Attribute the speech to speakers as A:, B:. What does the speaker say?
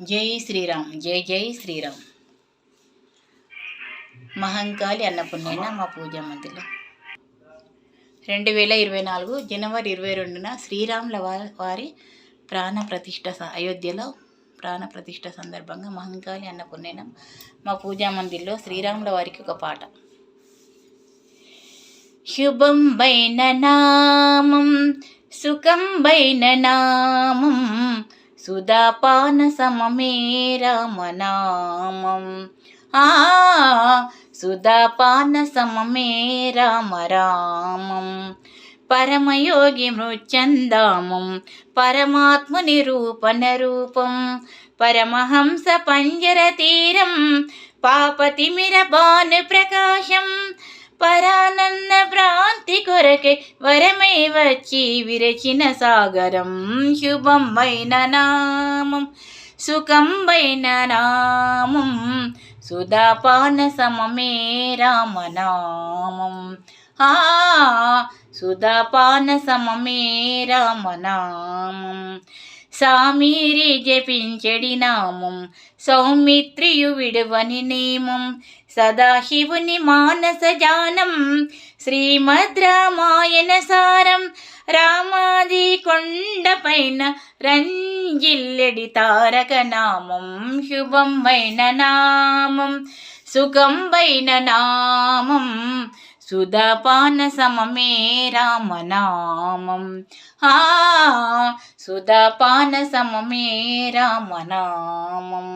A: జై శ్రీరామ్ జై జై శ్రీరామ్. మహంకాళి అన్నపుణ్యైన మా పూజా మందిలో రెండు వేల ఇరవై నాలుగు జనవరి ఇరవై రెండున శ్రీరాముల వారి ప్రాణ ప్రతిష్ట స- అయోధ్యలో ప్రాణ ప్రతిష్ట సందర్భంగా మహంకాళి అన్నపుణ్యనం మా పూజా మందిర్లో శ్రీరాముల వారికి ఒక పాట. శుభం బైన నామం సుఖం బైన నామం సుధాపాన సమమే రామనామం ఆ సుధాపాన సమమే రామ రామం. పరమయోగి మృత్యందామం పరమాత్ముని రూపన రూపం. పరమహంస పంజర తీరం పాపతిమిర భాను ప్రకాశం. పరానంద ప్రాణ భ్రాంతి కొరకే వరమై వచ్చి విరచిన సాగరం శుభం వైన నామం సుఖం వైన నామం సుధాపాన సమమే రామనామం ఆ సుధాపాన సమమే రామనామం సామీరి జపించడి నామం సౌమిత్రియు విడువని నేమం సదాశివుని మానస జానం శ్రీమద్ రామాయణ సారం రామాది కొండపైన రంజిల్లెడి తారక నామం శుభం వైన నామం సుఖం వైన నామం సుధాపాన సమమే రామనామం ఆ సుధాపాన సమమే రామనామం